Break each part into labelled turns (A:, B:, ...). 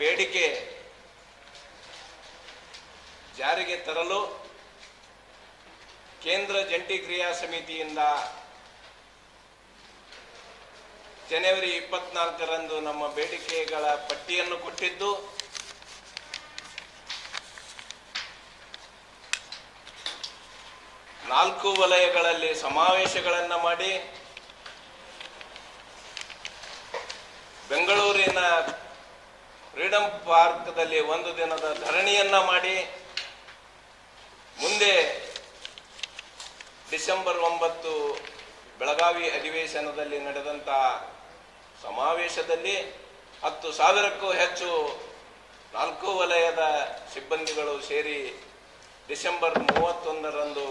A: ಬೇಡಿಕೆ ಜಾರಿಗೆ ತರಲು ಕೇಂದ್ರ ಜಂಟಿ ಕ್ರಿಯಾ ಸಮಿತಿಯಿಂದ ಜನವರಿ ಇಪ್ಪತ್ನಾಲ್ಕರಂದು ನಮ್ಮ ಬೇಡಿಕೆಗಳ ಪಟ್ಟಿಯನ್ನು ಕೊಟ್ಟಿದ್ದು, ನಾಲ್ಕು ವಲಯಗಳಲ್ಲಿ ಸಮಾವೇಶಗಳನ್ನು ಮಾಡಿ, ಬೆಂಗಳೂರಿನ ಫ್ರೀಡಂ ಪಾರ್ಕ್ದಲ್ಲಿ ಒಂದು ದಿನದ ಧರಣಿಯನ್ನ ಮಾಡಿ ಮುಂದೆ ಡಿಸೆಂಬರ್ ಒಂಬತ್ತು ಬೆಳಗಾವಿ ಅಧಿವೇಶನದಲ್ಲಿ ನಡೆದಂಥ ಸಮಾವೇಶದಲ್ಲಿ ಹತ್ತು ಸಾವಿರಕ್ಕೂ ಹೆಚ್ಚು ನಾಲ್ಕು ವಲಯದ ಸಿಬ್ಬಂದಿಗಳು ಸೇರಿ ಡಿಸೆಂಬರ್ ಮೂವತ್ತೊಂದರಂದು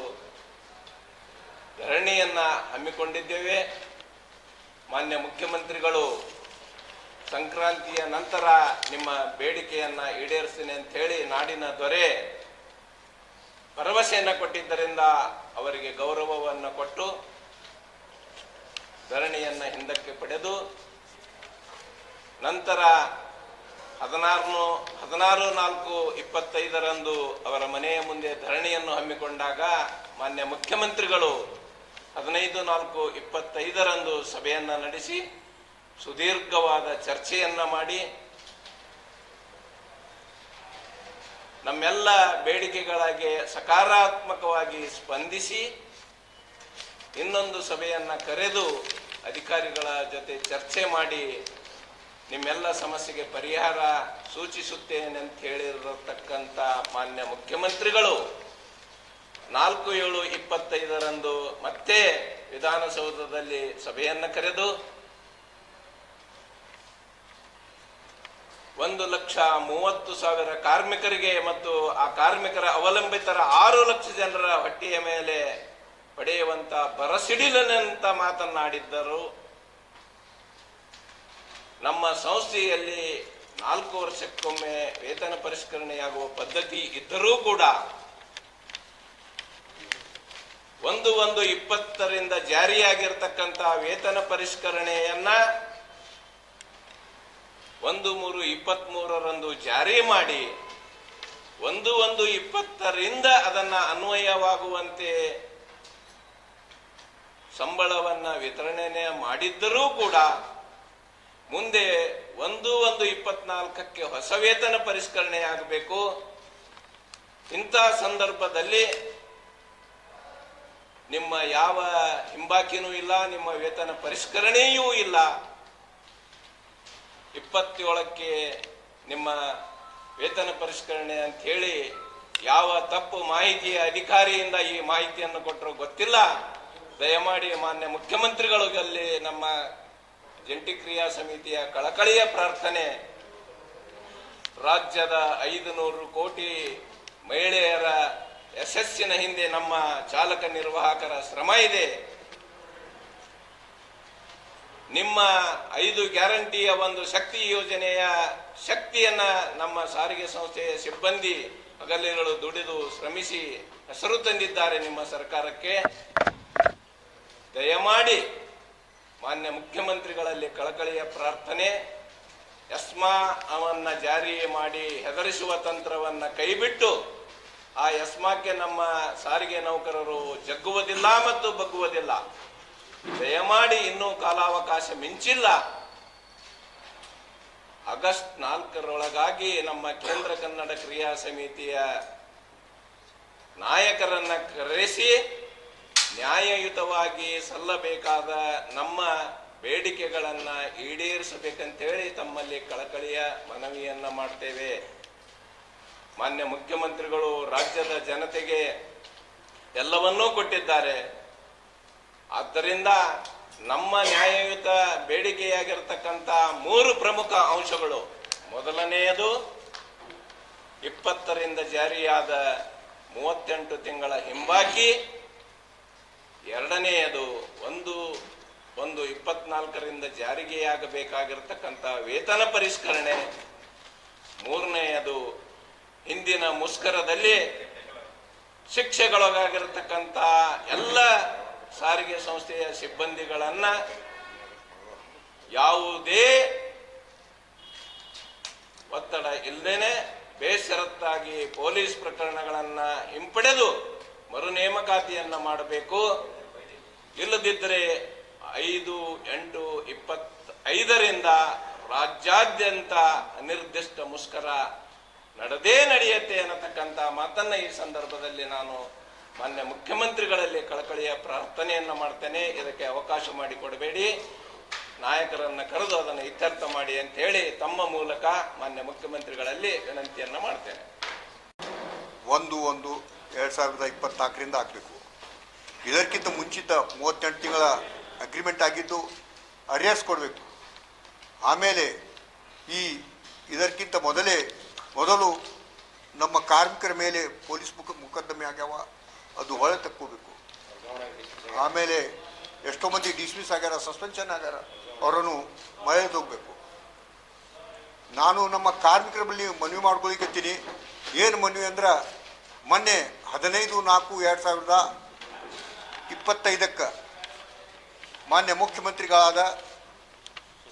A: ಧರಣಿಯನ್ನು ಹಮ್ಮಿಕೊಂಡಿದ್ದೇವೆ. ಮಾನ್ಯ ಮುಖ್ಯಮಂತ್ರಿಗಳು ಸಂಕ್ರಾಂತಿಯ ನಂತರ ನಿಮ್ಮ ಬೇಡಿಕೆಯನ್ನ ಈಡೇರಿಸ್ತೇನೆ ಅಂತ ಹೇಳಿ ನಾಡಿನ ದೊರೆ ಭರವಸೆಯನ್ನು ಕೊಟ್ಟಿದ್ದರಿಂದ ಅವರಿಗೆ ಗೌರವವನ್ನು ಕೊಟ್ಟು ಧರಣಿಯನ್ನ ಹಿಂದಕ್ಕೆ ಪಡೆದು ನಂತರ ಹದಿನಾರು ಹದಿನಾರು, ನಾಲ್ಕು, ಇಪ್ಪತ್ತೈದರಂದು ಅವರ ಮನೆಯ ಮುಂದೆ ಧರಣಿಯನ್ನು ಹಮ್ಮಿಕೊಂಡಾಗ ಮಾನ್ಯ ಮುಖ್ಯಮಂತ್ರಿಗಳು ಹದಿನೈದು, ನಾಲ್ಕು, ಇಪ್ಪತ್ತೈದರಂದು ಸಭೆಯನ್ನ ನಡೆಸಿ ಸುದೀರ್ಘವಾದ ಚರ್ಚೆಯನ್ನ ಮಾಡಿ ನಮ್ಮೆಲ್ಲ ಬೇಡಿಕೆಗಳಿಗೆ ಸಕಾರಾತ್ಮಕವಾಗಿ ಸ್ಪಂದಿಸಿ ಇನ್ನೊಂದು ಸಭೆಯನ್ನು ಕರೆದು ಅಧಿಕಾರಿಗಳ ಜೊತೆ ಚರ್ಚೆ ಮಾಡಿ ನಿಮ್ಮೆಲ್ಲ ಸಮಸ್ಯೆಗೆ ಪರಿಹಾರ ಸೂಚಿಸುತ್ತೇನೆ ಅಂತ ಹೇಳಿರತಕ್ಕಂಥ ಮಾನ್ಯ ಮುಖ್ಯಮಂತ್ರಿಗಳು, ನಾಲ್ಕು ಏಳು ಇಪ್ಪತ್ತೈದರಂದು ಮತ್ತೆ ವಿಧಾನಸೌಧದಲ್ಲಿ ಸಭೆಯನ್ನು ಕರೆದು ಒಂದು ಲಕ್ಷ ಮೂವತ್ತು ಸಾವಿರ ಕಾರ್ಮಿಕರಿಗೆ ಮತ್ತು ಆ ಕಾರ್ಮಿಕರ ಅವಲಂಬಿತರ ಆರು ಲಕ್ಷ ಜನರ ಹೊಟ್ಟೆಯ ಮೇಲೆ ಪಡೆಯುವಂತ ಬರಸಿಡಿಲನಂತ ಮಾತನಾಡಿದ್ದರು ನಮ್ಮ ಸಂಸ್ಥೆಯಲ್ಲಿ ನಾಲ್ಕು ವರ್ಷಕ್ಕೊಮ್ಮೆ ವೇತನ ಪರಿಷ್ಕರಣೆಯಾಗುವ ಪದ್ಧತಿ ಇದ್ದರೂ ಕೂಡ ಒಂದು ಒಂದು ಇಪ್ಪತ್ತರಿಂದ ಜಾರಿಯಾಗಿರ್ತಕ್ಕಂಥ ವೇತನ ಪರಿಷ್ಕರಣೆಯನ್ನ ಒಂದು ಮೂರು ಇಪ್ಪತ್ತ್ ಮೂರರಂದು ಜಾರಿ ಮಾಡಿ, ಒಂದು ಒಂದು ಇಪ್ಪತ್ತರಿಂದ ಅದನ್ನ ಅನ್ವಯವಾಗುವಂತೆ ಸಂಬಳವನ್ನ ವಿತರಣೆ ಮಾಡಿದ್ದರೂ ಕೂಡ ಮುಂದೆ ಒಂದು ಒಂದು ಇಪ್ಪತ್ನಾಲ್ಕಕ್ಕೆ ಹೊಸ ವೇತನ ಪರಿಷ್ಕರಣೆ ಆಗಬೇಕು. ಇಂಥ ಸಂದರ್ಭದಲ್ಲಿ ನಿಮ್ಮ ಯಾವ ಹಿಂಬಾಕಿನೂ ಇಲ್ಲ, ನಿಮ್ಮ ವೇತನ ಪರಿಷ್ಕರಣೆಯೂ ಇಲ್ಲ. ಇಪ್ಪತ್ತೇಳಕ್ಕೆ ನಿಮ್ಮ ವೇತನ ಪರಿಷ್ಕರಣೆ ಅಂತ ಹೇಳಿ ಯಾವ ತಪ್ಪು ಮಾಹಿತಿಯ ಅಧಿಕಾರಿಯಿಂದ ಈ ಮಾಹಿತಿಯನ್ನು ಕೊಟ್ಟರು ಗೊತ್ತಿಲ್ಲ. ದಯಮಾಡಿ ಮಾನ್ಯ ಮುಖ್ಯಮಂತ್ರಿಗಳಿಗಲ್ಲಿ ನಮ್ಮ ಜಂಟಿ ಕ್ರಿಯಾ ಸಮಿತಿಯ ಕಳಕಳಿಯ ಪ್ರಾರ್ಥನೆ. ರಾಜ್ಯದ ಐದು ನೂರು ಕೋಟಿ ಮಹಿಳೆಯರ ಯಶಸ್ಸಿನ ಹಿಂದೆ ನಮ್ಮ ಚಾಲಕ ನಿರ್ವಾಹಕರ ಶ್ರಮ ಇದೆ. ನಿಮ್ಮ ಐದು ಗ್ಯಾರಂಟಿಯ ಒಂದು ಶಕ್ತಿ ಯೋಜನೆಯ ಶಕ್ತಿಯನ್ನ ನಮ್ಮ ಸಾರಿಗೆ ಸಂಸ್ಥೆಯ ಸಿಬ್ಬಂದಿ ಹಗಲಿರುಳು ದುಡಿದು ಶ್ರಮಿಸಿ ಹೆಸರು ತಂದಿದ್ದಾರೆ ನಿಮ್ಮ ಸರ್ಕಾರಕ್ಕೆ. ದಯಮಾಡಿ ಮಾನ್ಯ ಮುಖ್ಯಮಂತ್ರಿಗಳಲ್ಲಿ ಕಳಕಳಿಯ ಪ್ರಾರ್ಥನೆ ಯಸ್ಮಾ ಅವನ್ನ ಜಾರಿ ಮಾಡಿ ಹೆದರಿಸುವ ತಂತ್ರವನ್ನ ಕೈಬಿಟ್ಟು ಆ ಯಸ್ಮಾಕ್ಕೆ ನಮ್ಮ ಸಾರಿಗೆ ನೌಕರರು ಜಗ್ಗುವುದಿಲ್ಲ ಮತ್ತು ಬಗ್ಗುವುದಿಲ್ಲ. ದಯಮಾಡಿ ಇನ್ನೂ ಕಾಲಾವಕಾಶ ಮಿಂಚಿಲ್ಲ. ಆಗಸ್ಟ್ ನಾಲ್ಕರೊಳಗಾಗಿ ನಮ್ಮ ಕೇಂದ್ರ ಕನ್ನಡ ಕ್ರಿಯಾ ಸಮಿತಿಯ ನಾಯಕರನ್ನ ಕರೆಸಿ ನ್ಯಾಯಯುತವಾಗಿ ಸಲ್ಲಬೇಕಾದ ನಮ್ಮ ಬೇಡಿಕೆಗಳನ್ನ ಈಡೇರಿಸಬೇಕಂತೇಳಿ ತಮ್ಮಲ್ಲಿ ಕಳಕಳಿಯ ಮನವಿಯನ್ನ ಮಾಡ್ತೇವೆ. ಮಾನ್ಯ ಮುಖ್ಯಮಂತ್ರಿಗಳು, ರಾಜ್ಯದ ಜನತೆಗೆ ಎಲ್ಲವನ್ನೂ ಕೊಟ್ಟಿದ್ದಾರೆ. ಆದ್ದರಿಂದ ನಮ್ಮ ನ್ಯಾಯಯುತ ಬೇಡಿಕೆಯಾಗಿರ್ತಕ್ಕಂಥ ಮೂರು ಪ್ರಮುಖ ಅಂಶಗಳು. ಮೊದಲನೆಯದು, ಇಪ್ಪತ್ತರಿಂದ ಜಾರಿಯಾದ ಮೂವತ್ತೆಂಟು ತಿಂಗಳ ಹಿಂಬಾಕಿ. ಎರಡನೆಯದು, ಒಂದು ಒಂದು ಇಪ್ಪತ್ನಾಲ್ಕರಿಂದ ಜಾರಿಗೆಯಾಗಬೇಕಾಗಿರ್ತಕ್ಕಂಥ ವೇತನ ಪರಿಷ್ಕರಣೆ. ಮೂರನೆಯದು, ಹಿಂದಿನ ಮುಷ್ಕರದಲ್ಲಿ ಶಿಕ್ಷೆಗೊಳಗಾಗಿರ್ತಕ್ಕಂಥ ಎಲ್ಲ ಸಾರಿಗೆ ಸಂಸ್ಥೆಯ ಸಿಬ್ಬಂದಿಗಳನ್ನ ಯಾವುದೇ ಒತ್ತಡ ಇಲ್ಲದೇನೆ ಬೇಸರತ್ತಾಗಿ ಪೊಲೀಸ್ ಪ್ರಕರಣಗಳನ್ನು ಹಿಂಪಡೆದು ಮರು ನೇಮಕಾತಿಯನ್ನ ಮಾಡಬೇಕು. ಇಲ್ಲದಿದ್ದರೆ ಐದು ಎಂಟು ಇಪ್ಪತ್ತ ಐದರಿಂದ ರಾಜ್ಯಾದ್ಯಂತ ಅನಿರ್ದಿಷ್ಟ ಮುಷ್ಕರ ನಡೆದೇ ನಡೆಯುತ್ತೆ ಅನ್ನತಕ್ಕಂಥ ಮಾತನ್ನ ಈ ಸಂದರ್ಭದಲ್ಲಿ ನಾನು ಮಾನ್ಯ ಮುಖ್ಯಮಂತ್ರಿಗಳಲ್ಲಿ ಕಳಕಳಿಯ ಪ್ರಾರ್ಥನೆಯನ್ನು ಮಾಡ್ತೇನೆ. ಇದಕ್ಕೆ ಅವಕಾಶ ಮಾಡಿಕೊಡಬೇಡಿ ನಾಯಕರನ್ನು ಕರೆದು ಅದನ್ನು ಇತ್ಯರ್ಥ ಮಾಡಿ ಅಂತ ಹೇಳಿ ತಮ್ಮ ಮೂಲಕ ಮಾನ್ಯ ಮುಖ್ಯಮಂತ್ರಿಗಳಲ್ಲಿ ವಿನಂತಿಯನ್ನ ಮಾಡ್ತೇನೆ.
B: ಒಂದು ಒಂದು ಎರಡು ಸಾವಿರದ ಇಪ್ಪತ್ನಾಲ್ಕರಿಂದ ಆಗಬೇಕು. ಇದಕ್ಕಿಂತ ಮುಂಚಿತ ಮೂವತ್ತೆಂಟು ತಿಂಗಳ ಅಗ್ರಿಮೆಂಟ್ ಆಗಿದ್ದು ಅರಿಯರ್ಸ್ ಕೊಡಬೇಕು. ಆಮೇಲೆ ಈ ಇದಕ್ಕಿಂತ ಮೊದಲೇ ಮೊದಲು ನಮ್ಮ ಕಾರ್ಮಿಕರ ಮೇಲೆ ಪೊಲೀಸ್ ಮುಖ ಮೊಕದ್ದಮೆ ಆಗ್ಯಾವ. ಅದು ಹೊಳೆ ತಕ್ಕೋಬೇಕು. ಆಮೇಲೆ ಎಷ್ಟೋ ಮಂದಿ ಡಿಸ್ಮಿಸ್ ಆಗ್ಯಾರ ಸಸ್ಪೆನ್ಷನ್ ಆಗ್ಯಾರ ಅವರನ್ನು ಮಳೆ ಹೋಗ್ಬೇಕು ನಾನು ನಮ್ಮ ಕಾರ್ಮಿಕರ ಬಳಿ ಮನವಿ ಮಾಡ್ಕೊಳಿಕತ್ತೀನಿ ಏನು ಮನವಿ ಅಂದ್ರೆ, ಮೊನ್ನೆ ಹದಿನೈದು ನಾಲ್ಕು ಎರಡು ಸಾವಿರದ ಇಪ್ಪತ್ತೈದಕ್ಕೆ ಮಾನ್ಯ ಮುಖ್ಯಮಂತ್ರಿಗಳಾದ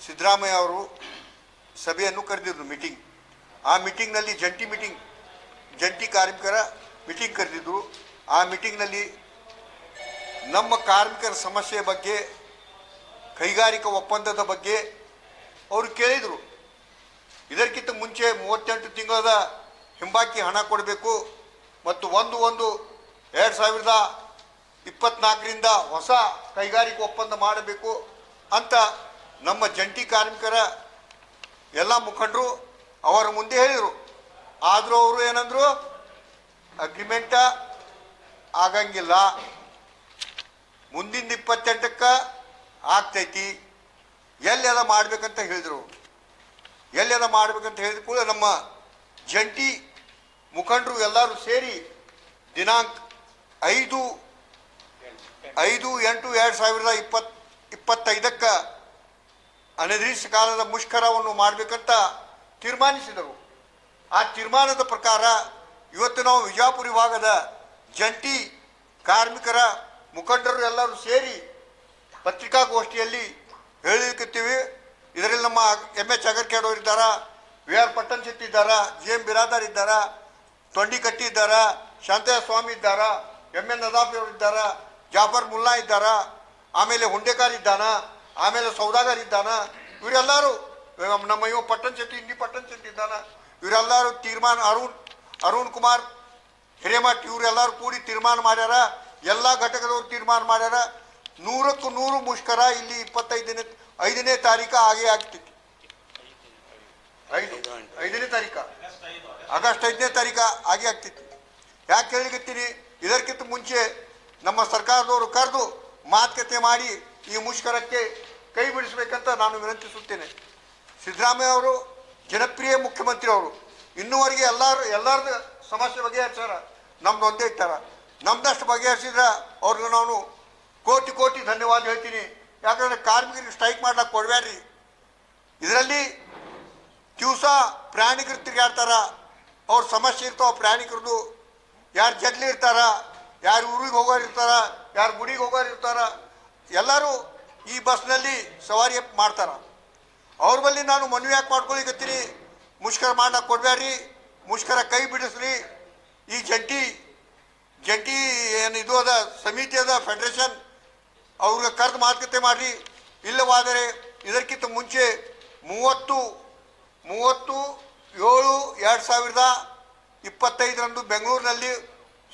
B: ಸಿದ್ದರಾಮಯ್ಯ ಅವರು ಸಭೆಯನ್ನು ಕರೆದಿದ್ರು ಮೀಟಿಂಗ್. ಆ ಮೀಟಿಂಗ್ನಲ್ಲಿ ಜಂಟಿ ಮೀಟಿಂಗ್, ಜಂಟಿ ಕಾರ್ಮಿಕರ ಮೀಟಿಂಗ್ ಕರೆದಿದ್ರು. ಆ ಮೀಟಿಂಗ್ನಲ್ಲಿ ನಮ್ಮ ಕಾರ್ಮಿಕರ ಸಮಸ್ಯೆ ಬಗ್ಗೆ, ಕೈಗಾರಿಕಾ ಒಪ್ಪಂದದ ಬಗ್ಗೆ ಅವರು ಕೇಳಿದರು. ಇದಕ್ಕಿಂತ ಮುಂಚೆ ಮೂವತ್ತೆಂಟು ತಿಂಗಳದ ಹಿಂಬಾಕಿ ಹಣ ಕೊಡಬೇಕು ಮತ್ತು ಒಂದು ಒಂದು ಎರಡು ಸಾವಿರದ ಇಪ್ಪತ್ನಾಲ್ಕರಿಂದ ಹೊಸ ಕೈಗಾರಿಕಾ ಒಪ್ಪಂದ ಮಾಡಬೇಕು ಅಂತ ನಮ್ಮ ಜಂಟಿ ಕಾರ್ಮಿಕರ ಎಲ್ಲ ಮುಖಂಡರು ಅವರ ಮುಂದೆ ಹೇಳಿದರು. ಆದರೂ ಅವರು ಏನಂದರು ಅಗ್ರಿಮೆಂಟ ಆಗಂಗಿಲ್ಲ. ಮುಂದಿನ ಇಪ್ಪತ್ತೆಂಟಕ್ಕೆ ಆಗ್ತೈತಿ. ಎಲ್ಲೆಲ್ಲ ಮಾಡ್ಬೇಕಂತ ಹೇಳಿದರು. ಎಲ್ಲೆಲ್ಲ ಮಾಡ್ಬೇಕಂತ ಹೇಳಿದ ಕೂಡ ನಮ್ಮ ಜಂಟಿ ಮುಖಂಡರು ಎಲ್ಲರೂ ಸೇರಿ ದಿನಾಂಕ ಐದು ಐದು, ಎಂಟು, ಎರಡು ಸಾವಿರದ ಇಪ್ಪತ್, ಇಪ್ಪತ್ತೈದಕ್ಕೆ ಅನಿರ್ದಿಷ್ಟ ಕಾಲದ ಮುಷ್ಕರವನ್ನು ಮಾಡಬೇಕಂತ ತೀರ್ಮಾನಿಸಿದರು. ಆ ತೀರ್ಮಾನದ ಪ್ರಕಾರ ಇವತ್ತು ನಾವು ವಿಜಯಪುರ ವಿಭಾಗದ ಜಂಟಿ ಕಾರ್ಮಿಕರ ಮುಖಂಡರು ಎಲ್ಲರೂ ಸೇರಿ ಪತ್ರಿಕಾಗೋಷ್ಠಿಯಲ್ಲಿ ಹೇಳಿಕತ್ತೀವಿ. ಇದರಲ್ಲಿ ನಮ್ಮ ಎಂ ಎಚ್ ಅಗರ್ಕೇಡವ್ರು ಇದ್ದಾರಾ, ವಿ ಆರ್ ಪಟ್ಟಣ್ ಶೆಟ್ಟಿ ಇದ್ದಾರ, ಜಿ ಎಂ ಬಿರಾದಾರ್ ಇದ್ದಾರ, ತೊಂಡಿಕಟ್ಟಿ ಇದ್ದಾರ ಶಾಂತಯ್ಯ ಸ್ವಾಮಿ ಇದ್ದಾರ ಎಂ ಎನ್ ನದಾಫಿ ಅವರು ಇದ್ದಾರ, ಜಾಫರ್ ಮುಲ್ಲಾ ಇದ್ದಾರ, ಆಮೇಲೆ ಹುಂಡೇಕಾರ್ ಇದ್ದಾನ, ಆಮೇಲೆ ಸೌದಾಗರ್ ಇದ್ದಾನ, ಇವರೆಲ್ಲರೂ, ನಮ್ಮ ಇವ ಪಟ್ಟಣ್ ಶೆಟ್ಟಿ ಇಂಡಿ ಪಟ್ಟಣ್ ಶೆಟ್ಟಿ ಇದ್ದಾನ, ಇವರೆಲ್ಲರೂ ತೀರ್ಮಾನ ಅರುಣ್ ಅರುಣ್ ಕುಮಾರ್ ಹಿರೇಮಠ್, ಇವರೆಲ್ಲರೂ ಕೂಡಿ ತೀರ್ಮಾನ ಮಾಡ್ಯಾರ. ಎಲ್ಲ ಘಟಕದವ್ರು ತೀರ್ಮಾನ ಮಾಡ್ಯಾರ. ನೂರಕ್ಕೂ ನೂರು ಮುಷ್ಕರ ಇಲ್ಲಿ ಇಪ್ಪತ್ತೈದನೇ, ಐದನೇ ತಾರೀಕು ಹಾಗೆ ಆಗ್ತೈತಿ. ಐದು, ಐದನೇ ತಾರೀಕ. ಆಗಸ್ಟ್ ಐದನೇ ತಾರೀಕ ಹಾಗೆ ಆಗ್ತಿತ್ತು ಯಾಕೆ ಹೇಳಿಕತ್ತೀನಿ ಇದಕ್ಕಿಂತ ಮುಂಚೆ ನಮ್ಮ ಸರ್ಕಾರದವರು ಕರೆದು ಮಾತುಕತೆ ಮಾಡಿ ಈ ಮುಷ್ಕರಕ್ಕೆ ಕೈ ಬಿಡಿಸಬೇಕಂತ ನಾನು ವಿನಂತಿಸುತ್ತೇನೆ. ಸಿದ್ದರಾಮಯ್ಯ ಅವರು, ಜನಪ್ರಿಯ ಮುಖ್ಯಮಂತ್ರಿ ಅವರು, ಇನ್ನೂವರೆಗೆ ಎಲ್ಲರೂ ಎಲ್ಲರದ್ದು ಸಮಸ್ಯೆ ಬಗೆಹರಿಸ್ಯಾರ. ನಮ್ದು ಒಂದೇ ಇಟ್ಟಾರ ನಮ್ದಷ್ಟು ಬಗೆಹರಿಸಿದ್ರ ಅವ್ರಿಗೆ ನಾನು ಕೋಟಿ ಕೋಟಿ ಧನ್ಯವಾದ ಹೇಳ್ತೀನಿ. ಯಾಕಂದ್ರೆ ಕಾರ್ಮಿಕರಿಗೆ ಸ್ಟ್ರೈಕ್ ಮಾಡ್ಲಿಕ್ಕೆ ಕೊಡಬೇಡ್ರಿ ಇದರಲ್ಲಿ ದಿವಸ ಪ್ರಯಾಣಿಕರು ತಿರುಗಾಡ್ತಾರ ಅವ್ರ ಸಮಸ್ಯೆ ಇರ್ತಾವ ಪ್ರಯಾಣಿಕರದು ಯಾರು ಜಗ್ಲಿ ಇರ್ತಾರ, ಯಾರು ಊರಿಗೆ ಹೋಗೋರು ಇರ್ತಾರ, ಯಾರು ಗುಡಿಗೆ ಹೋಗೋರು ಇರ್ತಾರ. ಎಲ್ಲರೂ ಈ ಬಸ್ನಲ್ಲಿ ಸವಾರಿ ಮಾಡ್ತಾರ. ಅವ್ರ ಬಳಿ ನಾನು ಮನವಿ ಯಾಕೆ ಮಾಡ್ಕೊಳಿಕತ್ತೀನಿ? ಮುಷ್ಕರ ಮಾಡ್ಲಿಕ್ಕೆ ಕೊಡ್ಬೇಡ್ರಿ ಮುಷ್ಕರ ಕೈ ಬಿಡಿಸ್ರಿ. ಈ ಜಂಟಿ ಜಂಟಿ ಏನು ಇದು ಅದ, ಸಮಿತಿ ಅದ ಫೆಡರೇಷನ್ ಅವ್ರಿಗೆ ಕರೆದು ಮಾತುಕತೆ ಮಾಡಿರಿ. ಇಲ್ಲವಾದರೆ ಇದಕ್ಕಿಂತ ಮುಂಚೆ ಮೂವತ್ತು ಮೂವತ್ತು, ಏಳು, ಎರಡು ಸಾವಿರದ ಇಪ್ಪತ್ತೈದರಂದು ಬೆಂಗಳೂರಿನಲ್ಲಿ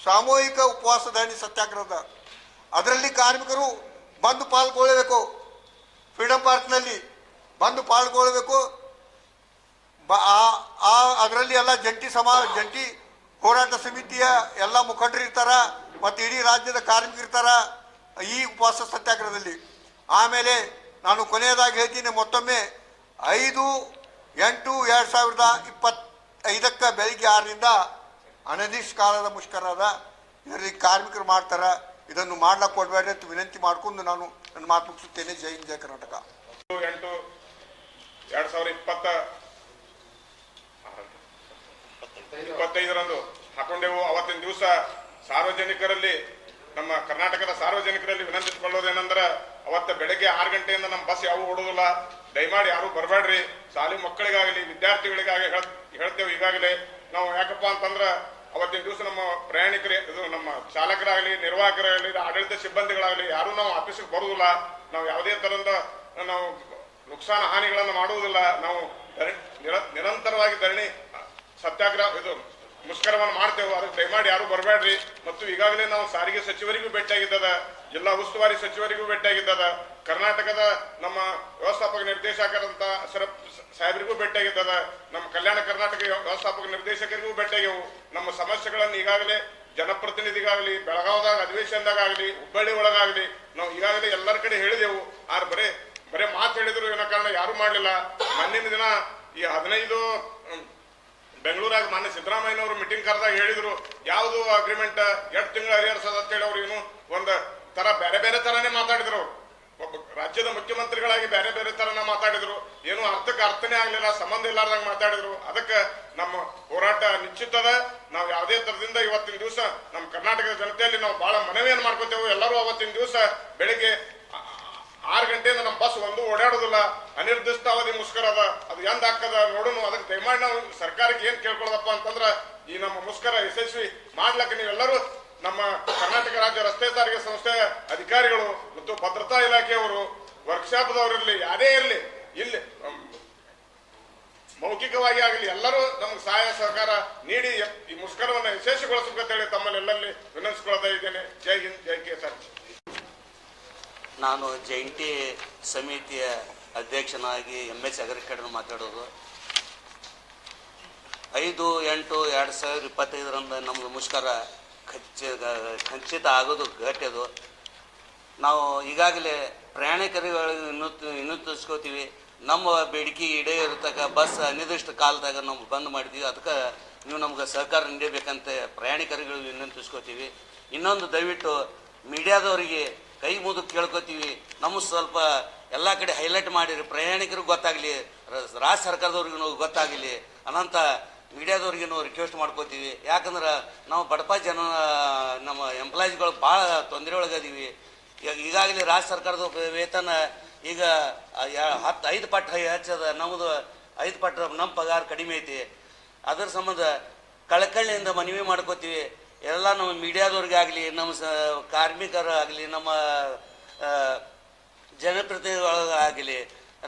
B: ಸಾಮೂಹಿಕ ಉಪವಾಸ ಧರಣಿ ಸತ್ಯಾಗ್ರಹದ. ಅದರಲ್ಲಿ ಕಾರ್ಮಿಕರು ಬಂದು ಪಾಲ್ಗೊಳ್ಳಬೇಕು. ಫ್ರೀಡಮ್ ಪಾರ್ಕ್ನಲ್ಲಿ ಬಂದು ಪಾಲ್ಗೊಳ್ಳಬೇಕು. ಆ- ಅದರಲ್ಲಿ ಎಲ್ಲ ಜಂಟಿ ಸಮಾ ಜಂಟಿ ಹೋರಾಟ ಸಮಿತಿಯ ಎಲ್ಲ ಮುಖಂಡರು ಇರ್ತಾರ, ಮತ್ತು ಇಡೀ ರಾಜ್ಯದ ಕಾರ್ಮಿಕರು ಇರ್ತಾರ, ಈ ಉಪವಾಸ ಸತ್ಯಾಗ್ರಹದಲ್ಲಿ. ಆಮೇಲೆ ನಾನು ಕೊನೆಯದಾಗಿ ಹೇಳ್ತೀನಿ, ಮತ್ತೊಮ್ಮೆ ಐದು, ಎಂಟು, ಎರಡು ಸಾವಿರದ ಇಪ್ಪತ್ತೈದಕ್ಕೆ ಬೆಳಿಗ್ಗೆ ಆರರಿಂದ ಅನಿರ್ದಿಷ್ಟ ಕಾಲದ ಮುಷ್ಕರ ಅದ ಇದರಲ್ಲಿ ಕಾರ್ಮಿಕರು ಮಾಡ್ತಾರೆ. ಇದನ್ನು ಮಾಡ್ಲಕ್ಕೆ ಕೊಡಬೇಡಿ ಅಂತ ವಿನಂತಿ ಮಾಡ್ಕೊಂಡು ನಾನು ನನ್ನ ಮಾತು ಮುಗಿಸುತ್ತೇನೆ. ಜೈ ಜಯ ಕರ್ನಾಟಕ.
C: ಎಂಟು ಎರಡು ಸಾವಿರದ ಇಪ್ಪತ್ತ ಇಪ್ಪತ್ತೈದರಂದು ಹಾಕೊಂಡೆವು. ಅವತ್ತಿನ ದಿವಸ ಸಾರ್ವಜನಿಕರಲ್ಲಿ, ನಮ್ಮ ಕರ್ನಾಟಕದ ಸಾರ್ವಜನಿಕರಲ್ಲಿ ವಿನಂತಿಸಿಕೊಳ್ಳೋದೇನೆಂದ್ರೆ ಅವತ್ತ ಬೆಳಗ್ಗೆ ಆರು ಗಂಟೆಯಿಂದ ನಮ್ಮ ಬಸ್ ಯಾವ ಓಡೋದಿಲ್ಲ. ದಯಮಾಡಿ ಯಾರು ಬರಬೇಡ್ರಿ ಶಾಲೆ ಮಕ್ಕಳಿಗಾಗಲಿ ವಿದ್ಯಾರ್ಥಿಗಳಿಗಾಗಿ ಹೇಳ್, ಹೇಳ್ತೇವೆ ಈಗಾಗಲೇ. ನಾವು ಯಾಕಪ್ಪ ಅಂತಂದ್ರೆ, ಅವತ್ತಿನ ದಿವಸ ನಮ್ಮ ಪ್ರಯಾಣಿಕರೇ, ಇದು ನಮ್ಮ ಚಾಲಕರಾಗಲಿ, ನಿರ್ವಾಹಕರಾಗಲಿ, ಆಡಳಿತ ಸಿಬ್ಬಂದಿಗಳಾಗಲಿ, ಯಾರು ನಾವು ಆಫೀಸಿಗೆ ಬರುವುದಿಲ್ಲ ನಾವು ಯಾವುದೇ ಥರದ ನಾವು ನುಕ್ಸಾನ ಹಾನಿಗಳನ್ನು ಮಾಡುವುದಿಲ್ಲ. ನಾವು ನಿರಂತರವಾಗಿ ಧರಣಿ ಸತ್ಯಾಗ್ರಹ, ಇದು ಮುಷ್ಕರವನ್ನು ಮಾಡ್ತೇವೆ ಅದಕ್ಕೆ ದಯಮಾಡಿ ಯಾರು ಬರಬೇಡ್ರಿ. ಮತ್ತು ಈಗಾಗಲೇ ನಾವು ಸಾರಿಗೆ ಸಚಿವರಿಗೂ ಭೇಟಿಯಾಗಿದ್ದದ, ಜಿಲ್ಲಾ ಉಸ್ತುವಾರಿ ಸಚಿವರಿಗೂ ಭೇಟಿಯಾಗಿದ್ದದ, ಕರ್ನಾಟಕದ ನಮ್ಮ ವ್ಯವಸ್ಥಾಪಕ ನಿರ್ದೇಶಕರಂತ ಸರ ಸಾಹೇಬರಿಗೂ ಭೇಟಿಯಾಗಿದ್ದದ, ನಮ್ಮ ಕಲ್ಯಾಣ ಕರ್ನಾಟಕ ವ್ಯವಸ್ಥಾಪಕ ನಿರ್ದೇಶಕರಿಗೂ ಭೇಟಿಯಾಗ್ಯವು ನಮ್ಮ ಸಮಸ್ಯೆಗಳನ್ನು ಈಗಾಗಲೇ ಜನಪ್ರತಿನಿಧಿಗಾಗಲಿ, ಬೆಳಗಾವದಾಗ ಆಗಲಿ ಹುಬ್ಬಳ್ಳಿ ಒಳಗಾಗಲಿ, ನಾವು ಈಗಾಗಲೇ ಎಲ್ಲರ ಕಡೆ ಹೇಳಿದೆವು. ಆದ್ರೆ ಬರೇ ಬರೇ ಮಾತು ಹೇಳಿದ್ರು ಏನೋ ಕಾರಣ ಯಾರು ಮಾಡಲಿಲ್ಲ. ಮೊನ್ನಿನ ದಿನ ಈ ಹದಿನೈದು ಬೆಂಗಳೂರಾಗ ಮಾನ್ಯ ಸಿದ್ದರಾಮಯ್ಯನವರು ಮೀಟಿಂಗ್ ಕರೆದಾಗ ಹೇಳಿದ್ರು, ಯಾವುದು ಅಗ್ರಿಮೆಂಟ್ ಎರಡು ತಿಂಗಳು ಅಂತ ಹೇಳಿ ಅವ್ರು ಏನು ಒಂದು ತರ ಬೇರೆ ಬೇರೆ ತರನೇ ಮಾತಾಡಿದ್ರು. ಒಬ್ಬ ರಾಜ್ಯದ ಮುಖ್ಯಮಂತ್ರಿಗಳಾಗಿ ಬೇರೆ ಬೇರೆ ತರನ ಮಾತಾಡಿದ್ರು. ಏನು ಅರ್ಥಕ್ಕೆ ಅರ್ಥನೇ ಆಗ್ಲಿಲ್ಲ, ಸಂಬಂಧ ಇಲ್ಲಾರ್ದಂಗ ಮಾತಾಡಿದ್ರು. ಅದಕ್ಕೆ ನಮ್ಮ ಹೋರಾಟ ನಿಶ್ಚಿತದ ನಾವು ಯಾವುದೇ ತರದಿಂದ ಇವತ್ತಿನ ದಿವಸ ನಮ್ಮ ಕರ್ನಾಟಕದ ಜನತೆಯಲ್ಲಿ ನಾವು ಬಹಳ ಮನವಿಯನ್ನು ಮಾಡ್ಕೋತೇವೆ. ಎಲ್ಲರೂ ಅವತ್ತಿನ ದಿವಸ ಬೆಳಿಗ್ಗೆ ಆರು ಗಂಟೆಯಿಂದ ನಮ್ಮ ಬಸ್ ಒಂದು ಓಡಾಡೋದಿಲ್ಲ. ಅನಿರ್ದಿಷ್ಟ ಅವಧಿ ಮುಷ್ಕರ ಅದ. ಅದು ಎಂದ ಹಾಕದ ನೋಡೋಣ ಅದಕ್ಕೆ ದಯಮಾಡಿ ನಾವು ಸರ್ಕಾರಕ್ಕೆ ಏನ್ ಕೇಳ್ಕೊಳ್ಳೋದಪ್ಪ ಅಂತಂದ್ರ, ಈ ನಮ್ಮ ಮುಷ್ಕರ ಯಶಸ್ವಿ ಮಾಡ್ಲಕ್ಕ ನೀವೆಲ್ಲರೂ ನಮ್ಮ ಕರ್ನಾಟಕ ರಾಜ್ಯ ರಸ್ತೆ ಸಾರಿಗೆ ಸಂಸ್ಥೆ ಅಧಿಕಾರಿಗಳು ಮತ್ತು ಭದ್ರತಾ ಇಲಾಖೆಯವರು ವರ್ಕ್ಶಾಪ್ದವರಿರ್ಲಿ ಯಾರೇ ಇರಲಿ, ಇಲ್ಲಿ ಮೌಖಿಕವಾಗಿ ಆಗಲಿ, ಎಲ್ಲರೂ ನಮ್ಗೆ ಸಹಾಯ ಸಹಕಾರ ನೀಡಿ ಈ ಮುಷ್ಕರವನ್ನು ಯಶಸ್ವಿಗೊಳಿಸಬೇಕಂತೇಳಿ ತಮ್ಮಲ್ಲೆಲ್ಲಲ್ಲಿ ವಿನಂತಿಸ್ಕೊಳ್ತಾ ಇದ್ದೇನೆ. ಜೈ ಹಿಂದ್, ಜೈ ಕೆ ಸರ್
D: ನಾನು ಜಂಟಿ ಸಮಿತಿಯ ಅಧ್ಯಕ್ಷನಾಗಿ ಎಂ ಎಸ್ ಅಗರಿಕಡನ್ನು ಮಾತಾಡೋದು. ಐದು, ಎಂಟು, ಎರಡು ಸಾವಿರದ ಇಪ್ಪತ್ತೈದರಂದು ನಮ್ಗೆ ಮುಷ್ಕರ ಖಚ್ಚ ಖಚಿತ ಆಗೋದು ಘಟದು ನಾವು ಈಗಾಗಲೇ ಪ್ರಯಾಣಿಕರುಗಳಿಗೆ ಇನ್ನೂ ತಿಳಿಸ್ಕೋತೀವಿ ನಮ್ಮ ಬೇಡಿಕೆ ಇಡೇ ಇರತಕ್ಕ ಬಸ್ ಅನಿರ್ದಿಷ್ಟ ಕಾಲದಾಗ ನಾವು ಬಂದ್ ಮಾಡಿದ್ದೀವಿ ಅದಕ್ಕೆ ನೀವು ನಮ್ಗೆ ಸಹಕಾರ ನೀಡಬೇಕಂತ ಪ್ರಯಾಣಿಕರುಗಳಿಗೆ ವಿನಂತಿಸ್ಕೋತೀವಿ. ಇನ್ನೊಂದು ದಯವಿಟ್ಟು ಮೀಡಿಯಾದವರಿಗೆ ಕೈ ಮುದು ಕೇಳ್ಕೊತೀವಿ. ನಮ್ಮ ಸ್ವಲ್ಪ ಎಲ್ಲ ಕಡೆ ಹೈಲೈಟ್ ಮಾಡಿರಿ. ಪ್ರಯಾಣಿಕರಿಗೆ ಗೊತ್ತಾಗಲಿ. ರಾಜ್ಯ ಸರ್ಕಾರದವ್ರಿಗೂ ಗೊತ್ತಾಗಲಿ. ಅನಂತ ಮೀಡಿಯಾದವ್ರಿಗೆ ನಾವು ರಿಕ್ವೆಸ್ಟ್ ಮಾಡ್ಕೋತೀವಿ. ಯಾಕಂದ್ರೆ ನಾವು ಬಡಪ ಜನ, ನಮ್ಮ ಎಂಪ್ಲಾಯೀಸ್ಗಳು ಭಾಳ ತೊಂದರೆ ಒಳಗಾದೀವಿ. ಈಗ ಈಗಾಗಲೇ ರಾಜ್ಯ ಸರ್ಕಾರದ ವೇತನ ಈಗ ಹತ್ತು ಐದು ಪಟ್ಟು ಹೆಚ್ಚದ ನಮ್ಮದು ಐದು ಪಟ್ಟು ನಮ್ಮ ಪಗಾರ ಕಡಿಮೆ ಐತಿ. ಅದರ ಸಂಬಂಧ ಕಳಕಳಿಯಿಂದ ಮನವಿ ಮಾಡ್ಕೋತೀವಿ. ಎಲ್ಲ ನಮ್ಮ ಮೀಡಿಯಾದವ್ರಿಗಾಗಲಿ ನಮ್ಮ ಸ ಕಾರ್ಮಿಕರಾಗಲಿ ನಮ್ಮ ಜನಪ್ರತಿನಿಧಿಗಳಾಗಲಿ,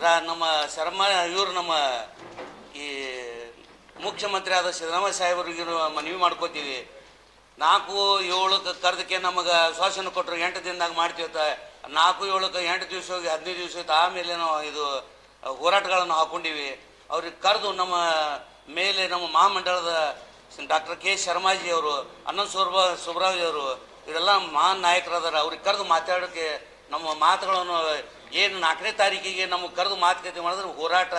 D: ರಾ, ನಮ್ಮ ಶರ್ಮ ಇವರು ನಮ್ಮ ಈ ಮುಖ್ಯಮಂತ್ರಿ ಆದ ಸಿದ್ದರಾಮಯ್ಯ ಸಾಹೇಬರಿಗೆ ಮನವಿ ಮಾಡ್ಕೋತೀವಿ. ನಾಲ್ಕು ಏಳಕ್ಕೆ ಕರೆದಕ್ಕೆ ನಮಗೆ ಶ್ವಾಸನ ಕೊಟ್ಟರು ಎಂಟು ದಿನದಾಗ ಮಾಡ್ತೀವತ್ತ ನಾಲ್ಕು ಏಳಕ್ಕೆ ಎಂಟು ದಿವಸ ಹೋಗಿ, ಹದಿನೈದು ದಿವಸ ಆಯ್ತು ಆಮೇಲೆ ನಾವು ಇದು ಹೋರಾಟಗಳನ್ನು ಹಾಕೊಂಡಿವಿ. ಅವ್ರಿಗೆ ಕರೆದು ನಮ್ಮ ಮೇಲೆ ನಮ್ಮ ಮಹಾಮಂಡಲದ ಡಾಕ್ಟರ್ ಕೆ ಶರ್ಮಾಜಿ ಅವರು, ಅನಂತ ಸುರ್ಬ ಸುಬ್ರಾಜ್ ಅವರು, ಇವರೆಲ್ಲ ಮಹಾನ್ ನಾಯಕರದಾರ ಅವ್ರಿಗೆ ಕರೆದು ಮಾತಾಡೋಕ್ಕೆ ನಮ್ಮ ಮಾತುಗಳನ್ನು ಏನು ನಾಲ್ಕನೇ ತಾರೀಕಿಗೆ ನಮಗೆ ಕರೆದು ಮಾತುಕತೆ ಮಾಡಿದ್ರೆ ಹೋರಾಟ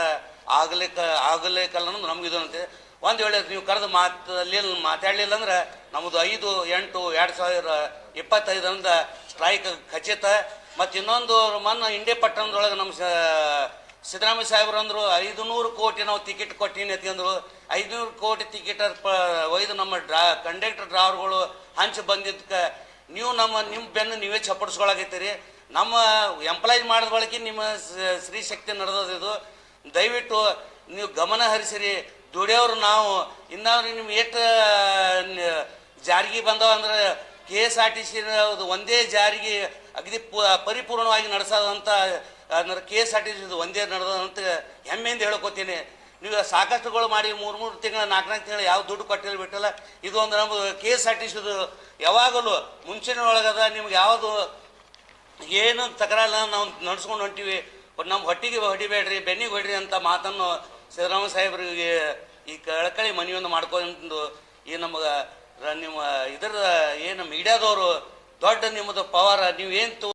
D: ಆಗಲಿಕ್ಕ ಆಗಲೇಕಲ್ಲ ಅನ್ನೋದು ನಮ್ಗೆ ಇದು ಅಂತೆ ಒಂದು ವೇಳೆ ನೀವು ಕರೆದು ಮಾತಲ್ಲಿ ಮಾತಾಡಲಿಲ್ಲ ಅಂದ್ರೆ ನಮ್ಮದು ಐದು, ಎಂಟು, ಎರಡು ಸಾವಿರ ಇಪ್ಪತ್ತೈದರಿಂದ ಸ್ಟ್ರೈಕ್ ಖಚಿತ. ಮತ್ತು ಇನ್ನೊಂದು ಮೊನ್ನೆ ಇಂಡಿಯ ಪಟ್ಟಣದೊಳಗೆ ನಮ್ಮ ಸಿದ್ದರಾಮಯ್ಯ ಸಾಹೇಬ್ರು ಅಂದರು ಐದು ನೂರು ಕೋಟಿ ನಾವು ಟಿಕೆಟ್ ಕೊಟ್ಟಿನಿ ಅಂದ್ರು. ಐದುನೂರು ಕೋಟಿ ಟಿಕೆಟ್ ಪ, ಒಯ್ದು ನಮ್ಮ ಡ್ರಾ ಕಂಡಕ್ಟರ್ ಡ್ರಾವರ್ಗಳು ಹಂಚಿ ಬಂದಿದ್ದಕ್ಕೆ ನೀವು ನಮ್ಮ ನಿಮ್ಮ ಬೆನ್ನು ನೀವೇ ಚಪ್ಪಡಿಸ್ಕೊಳಕೈತಿರಿ ನಮ್ಮ ಎಂಪ್ಲಾಯ್ ಮಾಡಿದ ಬಳಕೆ ನಿಮ್ಮ ಸ್ತ್ರೀ ಶಕ್ತಿ ನಡೆದದ ಇದು. ದಯವಿಟ್ಟು ನೀವು ಗಮನ ಹರಿಸಿರಿ. ದುಡಿಯೋರು ನಾವು. ಇನ್ನಾರು ನಿಮ್ಗೆ ಎಷ್ಟು ಜಾರಿಗೆ ಬಂದವ ಅಂದ್ರೆ K S R T C ಒಂದೇ ಜಾರಿಗೆ ಅಗದಿ ಪರಿಪೂರ್ಣವಾಗಿ ನಡೆಸೋದಂತ, ಅಂದ್ರೆ K S R T C ಒಂದೇ ನಡೆದಂತ ಹೆಮ್ಮೆಯಿಂದ ಹೇಳ್ಕೊತೀನಿ. ನೀವು ಸಾಕಷ್ಟುಗಳು ಮಾಡಿ ಮೂರು ಮೂರು ತಿಂಗಳ ನಾಲ್ಕು ನಾಲ್ಕು ತಿಂಗಳು ಯಾವ ದುಡ್ಡು ಕೊಟ್ಟಿಲ್ಲ ಬಿಟ್ಟಲ್ಲ. ಇದು ಒಂದು ನಮ್ಮದು ಕೆ ಎಸ್ ಆರ್ ಟಿ ಸಿದು ಯಾವಾಗಲೂ ಮುಂಚಿನ ಒಳಗದ ನಿಮ್ಗೆ ಯಾವುದು ಏನು ತಕರಾರ ನಾವು ನಡ್ಸ್ಕೊಂಡು ಹೊಂಟಿವಿ. ನಮ್ಮ ಹೊಟ್ಟಿಗೆ ಹೊಡಿಬೇಡ್ರಿ, ಬೆನ್ನಿಗೆ ಹೊಡ್ರಿ ಅಂತ ಮಾತನ್ನು ಸಿದ್ದರಾಮಯ್ಯ ಸಾಹೇಬ್ರಿಗೆ ಈ ಕಳಕಳಿ ಮನವಿಯನ್ನು ಮಾಡ್ಕೊಂಡು ಈ ನಮಗೆ ನಿಮ್ಮ ಇದರ ಏನು ಮೀಡಿಯಾದವರು ದೊಡ್ಡ ನಿಮ್ಮದು ಪವರ್. ನೀವೇನು